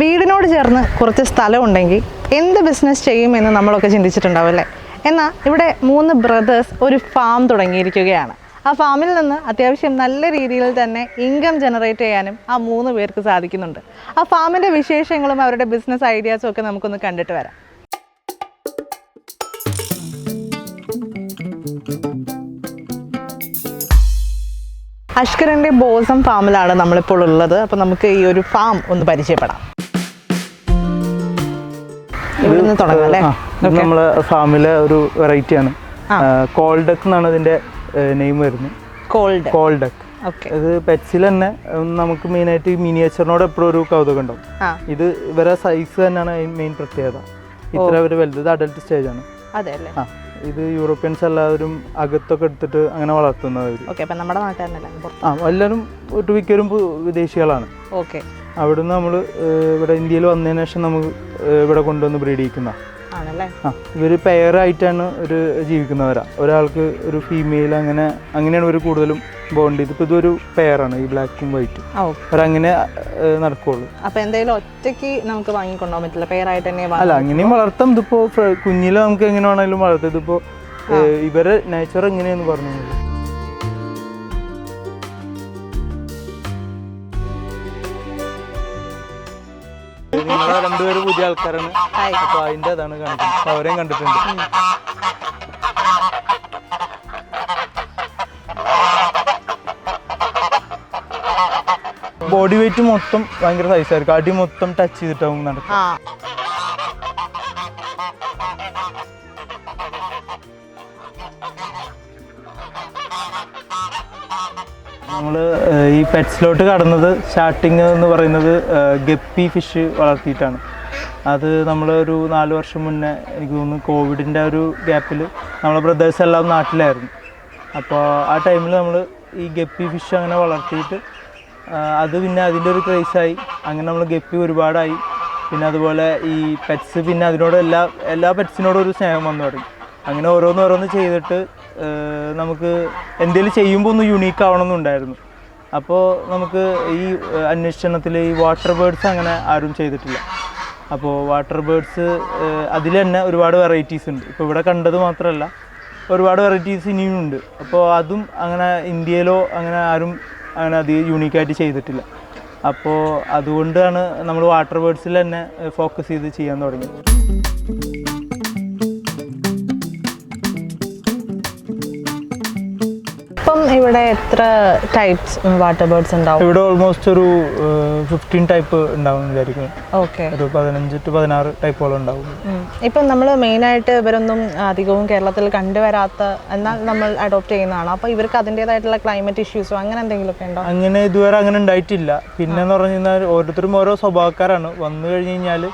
വീടിനോട് ചേർന്ന് കുറച്ച് സ്ഥലമുണ്ടെങ്കിൽ എന്ത് ബിസിനസ് ചെയ്യുമെന്ന് നമ്മളൊക്കെ ചിന്തിച്ചിട്ടുണ്ടാവും അല്ലേ? എന്നാൽ ഇവിടെ മൂന്ന് ബ്രദേഴ്സ് ഒരു ഫാം തുടങ്ങിയിരിക്കുകയാണ്. ആ ഫാമിൽ നിന്ന് അത്യാവശ്യം നല്ല രീതിയിൽ തന്നെ ഇൻകം ജനറേറ്റ് ചെയ്യാനും ആ മൂന്ന് പേർക്ക് സാധിക്കുന്നുണ്ട്. ആ ഫാമിന്റെ വിശേഷങ്ങളും അവരുടെ ബിസിനസ് ഐഡിയാസും ഒക്കെ നമുക്കൊന്ന് കണ്ടിട്ട് വരാം. അഷ്കറിന്റെ ബോസം ഫാമിലാണ് നമ്മളിപ്പോൾ ഉള്ളത്. അപ്പോൾ നമുക്ക് ഈ ഒരു ഫാം ഒന്ന് പരിചയപ്പെടാം. തുടങ്ങാം അല്ലേ? നമ്മളെ ഫാമിലെ ഒരു വെറൈറ്റി ആണ്. കോൾഡക്ക് എന്നാണ് അതിന്റെ നെയിം വരുന്നത്. കോൾഡ്. കോൾഡക്ക്. ഇത് പെറ്റ്സിൽ തന്നെ നമുക്ക് മെയിനായിട്ട് ആയിട്ട് മിനിയേച്ചറിനോട് എപ്പോഴും ഒരു കൗതുകം ഉണ്ടാവും. ഇത് ഇവരെ സൈസ് തന്നെയാണ് മെയിൻ പ്രത്യേകത. ഇത്ര ഒരു വലുത് അഡൽട്ട് സ്റ്റേജ് ആണ്. അതെ ഇത് യൂറോപ്യൻസ് എല്ലാവരും അകത്തൊക്കെ എടുത്തിട്ട് അങ്ങനെ വളർത്തുന്നത് ഓക്കെ അപ്പം നമ്മുടെ നാട്ടുകാരനല്ല? ആ എല്ലാവരും ഒട്ടുമിക്കവരും വിദേശികളാണ്. ഓക്കെ അവിടുന്ന് നമ്മൾ ഇവിടെ ഇന്ത്യയിൽ വന്നതിന് ശേഷം നമുക്ക് ഇവിടെ കൊണ്ടുവന്ന് ബ്രീഡ് ചെയ്യിക്കുന്ന ആണല്ലേ? ആ ഇവർ പെയറായിട്ടാണ് ഒരു ജീവിക്കുന്നവരാ. ഒരാൾക്ക് ഒരു ഫീമെയിൽ അങ്ങനെ അങ്ങനെയാണ് ഇവർ കൂടുതലും ബോണ്ട് ചെയ്ത്. ഇപ്പോൾ ഇതൊരു പെയറാണ് ഈ ബ്ലാക്കും വൈറ്റും അവർ അവരങ്ങനെ നടക്കുള്ളൂ. അപ്പൊ എന്തായാലും ഒറ്റയ്ക്ക് നമുക്ക് വാങ്ങിക്കൊണ്ടുപോകാൻ പറ്റില്ല. പെയറായിട്ട് തന്നെ അല്ല അങ്ങനെയും വളർത്താം. ഇതിപ്പോൾ കുഞ്ഞിലെ നമുക്ക് എങ്ങനെ വേണമെങ്കിലും വളർത്താം. ഇതിപ്പോൾ ഏഹ്, ഇവരെ നേച്ചർ എങ്ങനെയെന്ന് പറഞ്ഞു നിങ്ങളെ രണ്ടുപേരും പുതിയ ആൾക്കാരാണ്. അപ്പൊ അതിന്റെ അതാണ് കാണിക്കുന്നത് അവരെയും കണ്ടിട്ടുണ്ട്. ബോഡി വെയിറ്റ് മൊത്തം ഭയങ്കര സൈസായിരിക്കും അടി മൊത്തം ടച്ച് ചെയ്തിട്ടാവും നടക്കും നമ്മൾ ഈ പെറ്റ്സിലോട്ട് കടന്നത് സ്റ്റാർട്ടിങ് എന്ന് പറയുന്നത് ഗപ്പി ഫിഷ് വളർത്തിയിട്ടാണ്. അത് നമ്മളൊരു നാല് വർഷം മുന്നേ എനിക്ക് തോന്നുന്നു കോവിഡിന്റെ ഒരു ഗ്യാപ്പിൽ നമ്മളെ ബ്രദേഴ്സ് എല്ലാം നാട്ടിലായിരുന്നു. അപ്പോൾ ആ ടൈമിൽ നമ്മൾ ഈ ഗപ്പി ഫിഷ് അങ്ങനെ വളർത്തിയിട്ട് അത് പിന്നെ അതിന്റെ ഒരു ക്രൈസായി അങ്ങനെ നമ്മൾ ഗപ്പി ഒരുപാടായി. പിന്നെ അതുപോലെ ഈ പെറ്റ്സ് പിന്നെ അതിനോട് എല്ലാ എല്ലാ പെറ്റ്സിനോടും ഒരു സ്നേഹം വന്നു തുടങ്ങി. അങ്ങനെ ഓരോന്ന് ഓരോന്ന് ചെയ്തിട്ട് നമുക്ക് എന്തെങ്കിലും ചെയ്യുമ്പോൾ ഒന്ന് യുണീക്ക് ആവണമെന്നുണ്ടായിരുന്നു. അപ്പോൾ നമുക്ക് ഈ അന്വേഷണത്തിൽ ഈ വാട്ടർ ബേർഡ്സ് അങ്ങനെ ആരും ചെയ്തിട്ടില്ല. അപ്പോൾ വാട്ടർ ബേർഡ്സ് അതിൽ തന്നെ ഒരുപാട് വെറൈറ്റീസ് ഉണ്ട്. ഇപ്പോൾ ഇവിടെ കണ്ടത് മാത്രമല്ല ഒരുപാട് വെറൈറ്റീസ് ഇനിയും ഉണ്ട്. അപ്പോൾ അതും അങ്ങനെ ഇന്ത്യയിലോ അങ്ങനെ ആരും അങ്ങനെ അത് യൂണീക്കായിട്ട് ചെയ്തിട്ടില്ല. അപ്പോൾ അതുകൊണ്ടാണ് നമ്മൾ വാട്ടർ ബേർഡ്സിൽ തന്നെ ഫോക്കസ് ചെയ്ത് ചെയ്യാൻ തുടങ്ങിയത്. ഇവിടെ എത്ര ടൈപ്സ് വാട്ടർ ബേർഡ്സ് ഉണ്ടാവും? ഇവിടെ ഓൾമോസ്റ്റ് ഒരു ഫിഫ്റ്റീൻ ടൈപ്പ് ഉണ്ടാവും വിചാരിക്കും ഓക്കെ ഒരു പതിനഞ്ച് ടു പതിനാറ് ടൈപ്പുകളും ഉണ്ടാവും. ഇപ്പം നമ്മൾ മെയിനായിട്ട് ഇവരൊന്നും അധികവും കേരളത്തിൽ കണ്ടുവരാത്ത എന്നാൽ നമ്മൾ അഡോപ്റ്റ് ചെയ്യുന്നതാണ് അപ്പോൾ ഇവർക്ക് അതിന്റേതായിട്ടുള്ള ക്ലൈമറ്റ് ഇഷ്യൂസോ അങ്ങനെ എന്തെങ്കിലുമൊക്കെ ഉണ്ടോ? അങ്ങനെ ഇതുവരെ അങ്ങനെ ഉണ്ടായിട്ടില്ല. പിന്നെ എന്ന് പറഞ്ഞു കഴിഞ്ഞാൽ ഓരോരുത്തരും ഓരോ സ്വഭാവക്കാരാണ്. വന്നു കഴിഞ്ഞ് കഴിഞ്ഞാൽ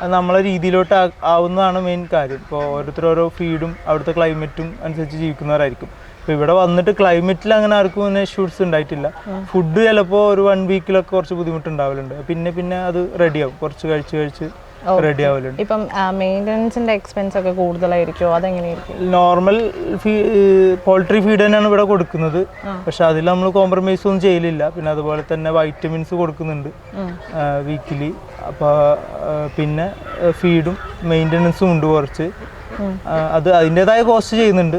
അത് നമ്മളെ രീതിയിലോട്ട് ആവുന്നതാണ് മെയിൻ കാര്യം. ഇപ്പോൾ ഓരോരുത്തർ ഓരോ ഫീഡും അവിടുത്തെ ക്ലൈമറ്റും അനുസരിച്ച് ജീവിക്കുന്നവരായിരിക്കും. ഇപ്പോൾ ഇവിടെ വന്നിട്ട് ക്ലൈമറ്റിൽ അങ്ങനെ ആർക്കും അങ്ങനെ ഇഷ്യൂസ് ഉണ്ടായിട്ടില്ല. ഫുഡ് ചിലപ്പോൾ ഒരു വൺ വീക്കിലൊക്കെ കുറച്ച് ബുദ്ധിമുട്ടുണ്ടാവലുണ്ട്. പിന്നെ പിന്നെ അത് റെഡിയാവും കുറച്ച് കഴിച്ച് കഴിച്ച് റെഡി ആവലുണ്ട്. ഇപ്പം മെയിന്റനൻസിന്റെ എക്സ്പെൻസ് ഒക്കെ കൂടുതലായിരിക്കുമോ അതെങ്ങനെയായിരിക്കും? നോർമൽ ഫീ പോൾട്രി ഫീഡ് തന്നെയാണ് ഇവിടെ കൊടുക്കുന്നത്. പക്ഷെ അതിൽ നമ്മൾ കോംപ്രമൈസ് ഒന്നും ചെയ്യലില്ല. പിന്നെ അതുപോലെ തന്നെ വൈറ്റമിൻസ് കൊടുക്കുന്നുണ്ട് വീക്കിലി അപ്പോൾ പിന്നെ ഫീഡും മെയിന്റനൻസും ഉണ്ട് കുറച്ച്. അത് അതിന്റെതായ കോസ്റ്റ് ചെയ്യുന്നുണ്ട്.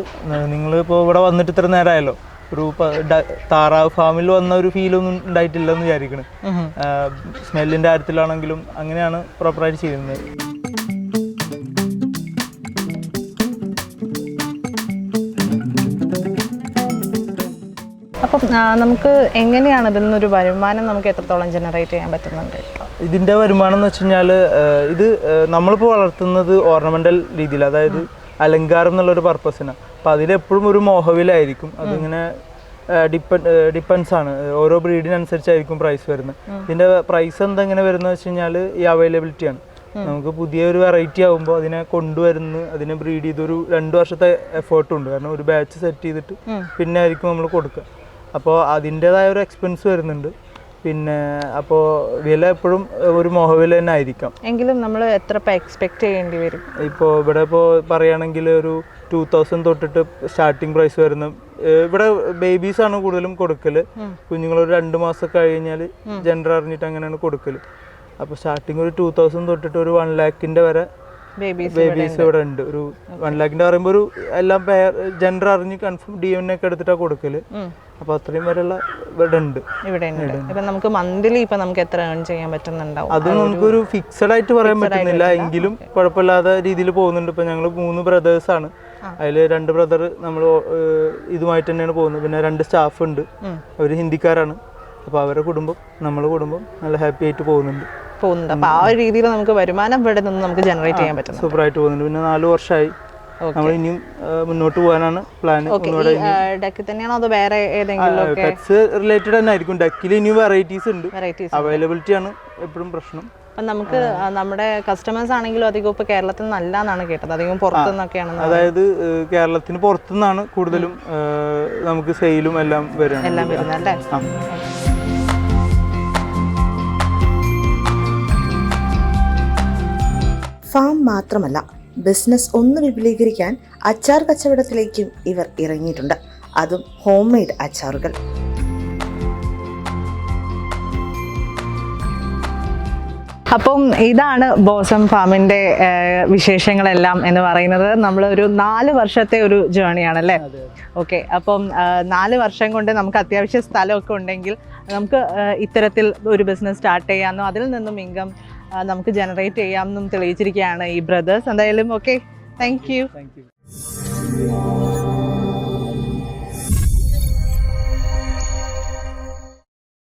നിങ്ങൾ ഇപ്പോൾ ഇവിടെ വന്നിട്ട് ഇത്ര നേരമായല്ലോ ഒരു താറാവ് ഫാമിൽ വന്ന ഒരു ഫീലൊന്നും ഉണ്ടായിട്ടില്ലെന്ന് വിചാരിക്കണം. സ്മെല്ലിന്റെ കാര്യത്തിലാണെങ്കിലും അങ്ങനെയാണ് പ്രോപ്പറായിട്ട് ചെയ്യുന്നത്. അപ്പം നമുക്ക് എങ്ങനെയാണ് ഇതിൽ നിന്നൊരു വരുമാനം നമുക്ക് എത്രത്തോളം ജനറേറ്റ് ചെയ്യാൻ പറ്റുന്നുണ്ട് ഇതിന്റെ വരുമാനം എന്ന് വെച്ച് കഴിഞ്ഞാൽ ഇത് നമ്മളിപ്പോൾ വളർത്തുന്നത് ഓർണമെന്റൽ രീതിയിൽ അതായത് അലങ്കാരം എന്നുള്ളൊരു പർപ്പസിനാണ് അപ്പോൾ അതിലെപ്പോഴും ഒരു മോഹവിലായിരിക്കും. അതിങ്ങനെ ഡിപ്പെൻഡ് ഡിപ്പെൻസ് ആണ്. ഓരോ ബ്രീഡിനനുസരിച്ചായിരിക്കും പ്രൈസ് വരുന്നത്. ഇതിന്റെ പ്രൈസ് എന്താ ഇങ്ങനെ വരുന്നത് വെച്ച് കഴിഞ്ഞാൽ ഈ അവൈലബിലിറ്റിയാണ് നമുക്ക് പുതിയൊരു വെറൈറ്റി ആകുമ്പോൾ അതിനെ കൊണ്ടുവരുന്നു അതിനെ ബ്രീഡ് ചെയ്തൊരു രണ്ട് വർഷത്തെ എഫേർട്ടും ഉണ്ട്. കാരണം ഒരു ബാച്ച് സെറ്റ് ചെയ്തിട്ട് പിന്നെ ആയിരിക്കും നമ്മൾ കൊടുക്കുക. അപ്പോൾ അതിന്റെതായ ഒരു എക്സ്പെൻസ് വരുന്നുണ്ട്. പിന്നെ അപ്പോൾ വില എപ്പോഴും ഒരു മോഹവില തന്നെ ആയിരിക്കാം. എങ്കിലും നമ്മൾ എത്ര എക്സ്പെക്ട് ചെയ്യേണ്ടി വരും? ഇപ്പോൾ ഇവിടെ ഇപ്പോൾ പറയുകയാണെങ്കിൽ ഒരു ടൂ തൗസൻഡ് തൊട്ടിട്ട് സ്റ്റാർട്ടിംഗ് പ്രൈസ് വരുന്ന ഇവിടെ ബേബീസ് ആണ് കൂടുതലും കൊടുക്കൽ കുഞ്ഞുങ്ങൾ ഒരു രണ്ട് മാസം കഴിഞ്ഞാൽ ജെൻഡർ അറിഞ്ഞിട്ട് അങ്ങനെയാണ് കൊടുക്കൽ അപ്പോൾ സ്റ്റാർട്ടിംഗ് ഒരു ടൂ തൗസൻഡ് തൊട്ടിട്ട് ഒരു വൺ ലാക്കിന്റെ വരെ ബേബീസ് ഇവിടെ ഉണ്ട്. ഒരു വൺ ലാഖിന്റെ പറയുമ്പോൾ ഒരു എല്ലാം ജെൻഡർ അറിഞ്ഞ് കൺഫേം ഡി എൻ ഒക്കെ എടുത്തിട്ടാണ് കൊടുക്കൽ. അപ്പൊ അത്രയും വരെയുള്ള ഇവിടെ ഉണ്ട്. ഇവിടെ ഉണ്ട്. ഇപ്പൊ നമുക്ക് മന്ത്ലി ഇപ്പൊ നമുക്ക് എത്ര ഏൺ ചെയ്യാൻ പറ്റുന്നുണ്ടാവും? അത് നമുക്കൊരു ഫിക്സഡ് ആയിട്ട് പറയാൻ പറ്റുന്നില്ല. എങ്കിലും കുഴപ്പമില്ലാതെ രീതിയിൽ പോകുന്നുണ്ട്. ഇപ്പൊ ഞങ്ങൾ മൂന്ന് ബ്രദേഴ്സ് ആണ്. അതിൽ രണ്ട് ബ്രദർ നമ്മൾ ഇതുമായിട്ട് തന്നെയാണ് പോകുന്നത്. പിന്നെ രണ്ട് സ്റ്റാഫ് ഉണ്ട്. അവർ ഹിന്ദിക്കാരാണ്. അപ്പോൾ അവരുടെ കുടുംബം നമ്മളെ കുടുംബം നല്ല ഹാപ്പി ആയിട്ട് പോകുന്നുണ്ട്. പോകുന്നുണ്ട്. അപ്പൊ ആ ഒരു രീതിയിൽ നമുക്ക് വരുമാനം ഇവിടെ നിന്ന് നമുക്ക് ജനറേറ്റ് ചെയ്യാൻ പറ്റുന്നു സൂപ്പറായിട്ട് പോകുന്നുണ്ട്. പിന്നെ നാല് വർഷമായി നമ്മൾ ഇനിയും മുന്നോട്ട് പോകാനാണ് പ്ലാൻ ഡെക്കിൽ തന്നെയാണോ അതോ വേറെ ഏതെങ്കിലും പെറ്റ്സ് റിലേറ്റഡ് തന്നെ ആയിരിക്കും. ഡക്കിൽ ഇനിയും വെറൈറ്റീസ് ഉണ്ട്. അവൈലബിലിറ്റി ആണ് എപ്പോഴും പ്രശ്നം. അപ്പം നമുക്ക് നമ്മുടെ കസ്റ്റമേഴ്സ് ആണെങ്കിലും അധികം ഇപ്പൊ കേരളത്തിൽ നല്ല എന്നാണ് കേട്ടത്. അധികം പുറത്തുനിന്നൊക്കെയാണ് അതായത് കേരളത്തിന് പുറത്തുനിന്നാണ് കൂടുതലും നമുക്ക് സെയിലും എല്ലാം വരുന്നത്. എല്ലാം വരുന്നത് അല്ലേ? മാത്രമല്ല ബിസിനസ് ഒന്ന് വിപുലീകരിക്കാൻ അച്ചാർ കച്ചവടത്തിലേക്കും ഇവർ ഇറങ്ങിയിട്ടുണ്ട്. അതും ഹോം മെയ്ഡ് അച്ചാറുകൾ. അപ്പം ഇതാണ് ബോസം ഫാമിന്റെ വിശേഷങ്ങളെല്ലാം എന്ന് പറയുന്നത്. നമ്മൾ ഒരു നാല് വർഷത്തെ ഒരു ജേണിയാണല്ലേ? ഓക്കെ അപ്പം നാല് വർഷം കൊണ്ട് നമുക്ക് അത്യാവശ്യം സ്ഥലമൊക്കെ ഉണ്ടെങ്കിൽ നമുക്ക് ഇത്തരത്തിൽ ഒരു ബിസിനസ് സ്റ്റാർട്ട് ചെയ്യാമെന്നോ അതിൽ നിന്നും ഇൻകം നമുക്ക് ജനറേറ്റ് ചെയ്യാമെന്നും തെളിയിച്ചിരിക്കുകയാണ് ഈ ബ്രദേഴ്സ് എന്തായാലും okay thank you thank you